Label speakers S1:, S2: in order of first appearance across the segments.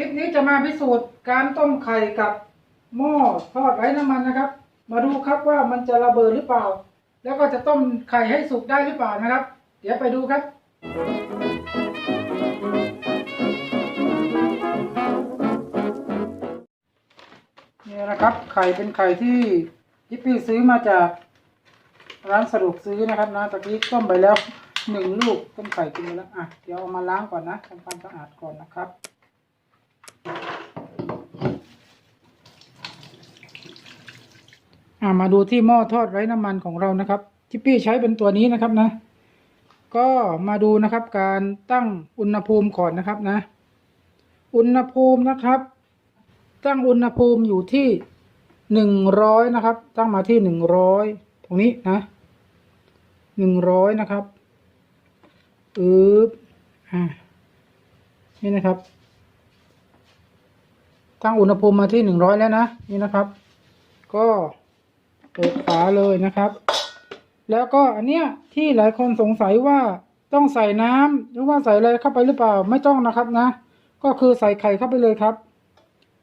S1: ลิปนี้จะมาพิสูจน์การต้มไข่กับหม้อทอดไร้น้ำมันนะครับ มาดูครับว่ามันจะระเบิดหรือเปล่า แล้วก็จะต้มไข่ให้สุกได้หรือเปล่านะครับ เดี๋ยวไปดูครับนี่นะครับ ไข่เป็นไข่ที่ยิปปี้ซื้อมาจากร้านสะดวกซื้อนะครับนะตะกี้ต้มไปแล้วหนึ่งลูกต้มไข่กินไปแล้วอะเดี๋ยวเอามาล้างก่อนนะทำความสะอาดก่อนนะครับ อ่ามาดูที่หม้อทอดไร้น้ำมันของเรานะครับจิปปี้ใช้เป็นตัวนี้นะครับนะ ก็มาดูนะครับการตั้งอุณหภูมิก่อนนะครับนะ อุณหภูมินะครับ ตั้งอุณหภูมิอยู่ที่หนึ่งร้อยนะครับ ตั้งมาที่หนึ่งร้อยตรงนี้นะหนึ่งร้อยนะครับอึบอ่านี่นะครับ ตั้งอุณหภูมิมาที่หนึ่งร้อยแล้วนะนี่นะครับ ก็เปิดฝาเลยนะครับ แล้วก็อันเนี้ยที่หลายคนสงสัยว่าต้องใส่น้ำหรือว่าใส่อะไรเข้าไปหรือเปล่าไม่ต้องนะครับนะ ก็คือใส่ไข่เข้าไปเลยครับ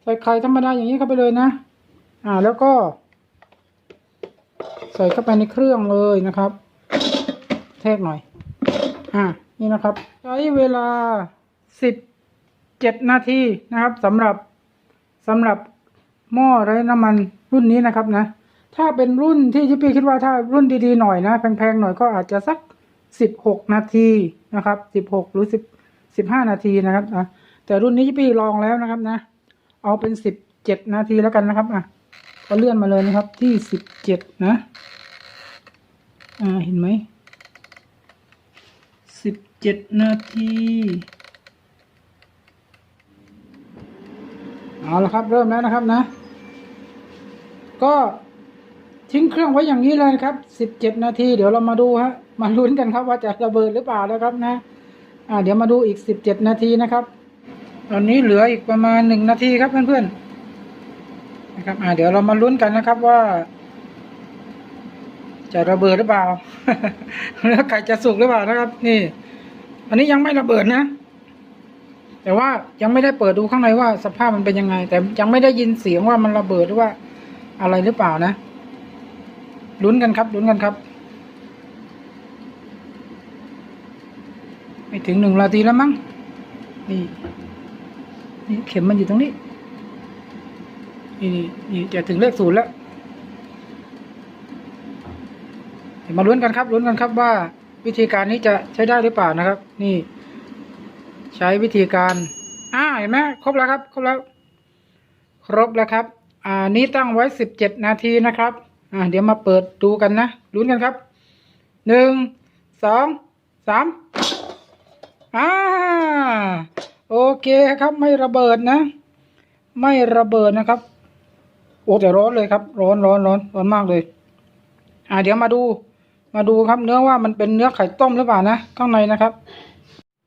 S1: ใส่ไข่ธรรมดาอย่างนี้เข้าไปเลยนะ อ่าแล้วก็ ใส่เข้าไปในเครื่องเลยนะครับ เทกหน่อย อ่านี่นะครับ ใช้เวลาสิบเจ็ดนาทีนะครับสำหรับ สำหรับหม้อไร้น้ำมันรุ่นนี้นะครับนะ ถ้าเป็นรุ่นที่ที่พี่คิดว่าถ้ารุ่นดีๆหน่อยนะ แพงๆหน่อยก็อาจจะสักสิบหกนาทีนะครับสิบหกหรือสิบสิบห้านาทีนะครับอะแต่รุ่นนี้ที่พี่ลองแล้วนะครับนะ เอาเป็นสิบเจ็ดนาทีแล้วกันนะครับอะก็เลื่อนมาเลยนะครับที่สิบเจ็ดนะ อ่าเห็นไหมสิบเจ็ดนาที เอาละครับ เริ่มแล้วนะครับนะ ก็ทิ้งเครื่องไว้อย่างนี้เลยครับสิบเจ็ดนาที เดี๋ยวเรามาดูฮะมาลุ้นกันครับว่าจะระเบิดหรือเปล่านะครับนะ อ่า เดี๋ยวมาดูอีกสิบเจ็ดนาทีนะครับ ตอนนี้เหลืออีกประมาณหนึ่งนาทีครับเพื่อนๆนะครับ อ่า เดี๋ยวเรามาลุ้นกันนะครับว่า จะระเบิดหรือเปล่าแล้วไก่จะสุกหรือเปล่านะครับ นี่ อันนี้ยังไม่ระเบิดนะ แต่ว่ายังไม่ได้เปิดดูข้างในว่าสภาพมันเป็นยังไง แต่ยังไม่ได้ยินเสียงว่ามันระเบิดหรือว่าอะไรหรือเปล่านะลุ้นกันครับลุ้นกันครับ ไม่ถึงหนึ่งนาทีแล้วมั้งนี่นี่เข็มมันอยู่ตรงนี้ นี่นี่นี่จะถึงเลขศูนย์แล้วเดี๋ยวมาลุ้นกันครับลุ้นกันครับว่าวิธีการนี้จะใช้ได้หรือเปล่านะครับ นี่ ใช้วิธีการ อ่าเห็นไหมครบแล้วครับ ครบแล้ว ครบแล้วครับ อ่า นี้ตั้งไว้สิบเจ็ดนาทีนะครับ อ่า เดี๋ยวมาเปิดดูกันนะลุ้นกันครับหนึ่งสองสามอ่าโอเคครับ ไม่ระเบิดนะ ไม่ระเบิดนะครับ โอ้แต่ร้อนเลยครับ ร้อนร้อนร้อนร้อนมากเลย อ่า เดี๋ยวมาดู มาดูครับ เนื้อว่ามันเป็นเนื้อไข่ต้มหรือเปล่านะข้างในนะครับ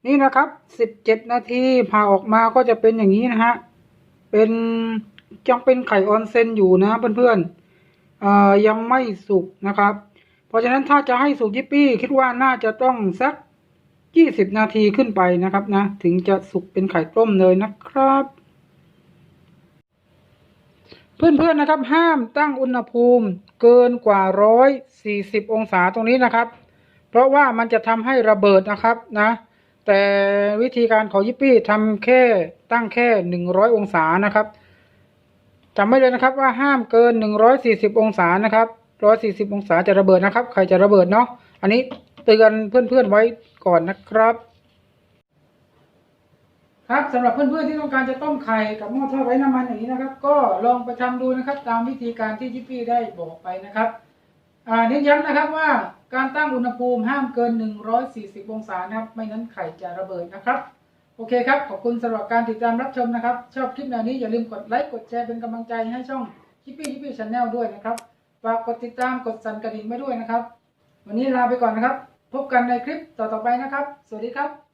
S1: นี่นะครับสิบเจ็ดนาทีผ่าออกมาก็จะเป็นอย่างนี้นะฮะ เป็นยังเป็นไข่ออนเซนอยู่นะเพื่อนๆเอ่อยังไม่สุกนะครับ เพราะฉะนั้นถ้าจะให้สุกยิปปี้คิดว่าน่าจะต้องสักยี่สิบนาทีขึ้นไปนะครับนะ ถึงจะสุกเป็นไข่ต้มเลยนะครับ เพื่อนๆนะครับ ห้ามตั้งอุณหภูมิเกินกว่าร้อยสี่สิบองศาตรงนี้นะครับ เพราะว่ามันจะทำให้ระเบิดนะครับนะ แต่วิธีการของยิปปี้ทำแค่ตั้งแค่หนึ่งร้อยองศานะครับจำไว้เลยนะครับว่าห้ามเกินหนึ่งร้อยสี่สิบองศานะครับร้อยสี่สิบองศาจะระเบิดนะครับ ใครจะระเบิดเนาะอันนี้เตือนเพื่อนๆไว้ก่อนนะครับ ครับสำหรับเพื่อนๆที่ต้องการจะต้มไข่กับหม้อทอดไร้น้ำมันอย่างนี้นะครับ ก็ลองไปทำดูนะครับ ตามวิธีการที่ยิปปี้ได้บอกไปนะครับ เน้นย้ำนะครับว่าการตั้งอุณหภูมิห้ามเกิน 140 องศานะครับ ไม่นั้นไข่จะระเบิดนะครับ โอเคครับ ขอบคุณสำหรับการติดตามรับชมนะครับ ชอบคลิปแนวนี้อย่าลืมกดไลค์ กดแชร์เป็นกำลังใจให้ช่องชิปปี้ชิปปี้ชาแนลด้วยนะครับ ฝากกดติดตามกดสั่นกระดิ่งไว้ด้วยนะครับ วันนี้ลาไปก่อนนะครับ พบกันในคลิปต่อๆไปนะครับ สวัสดีครับ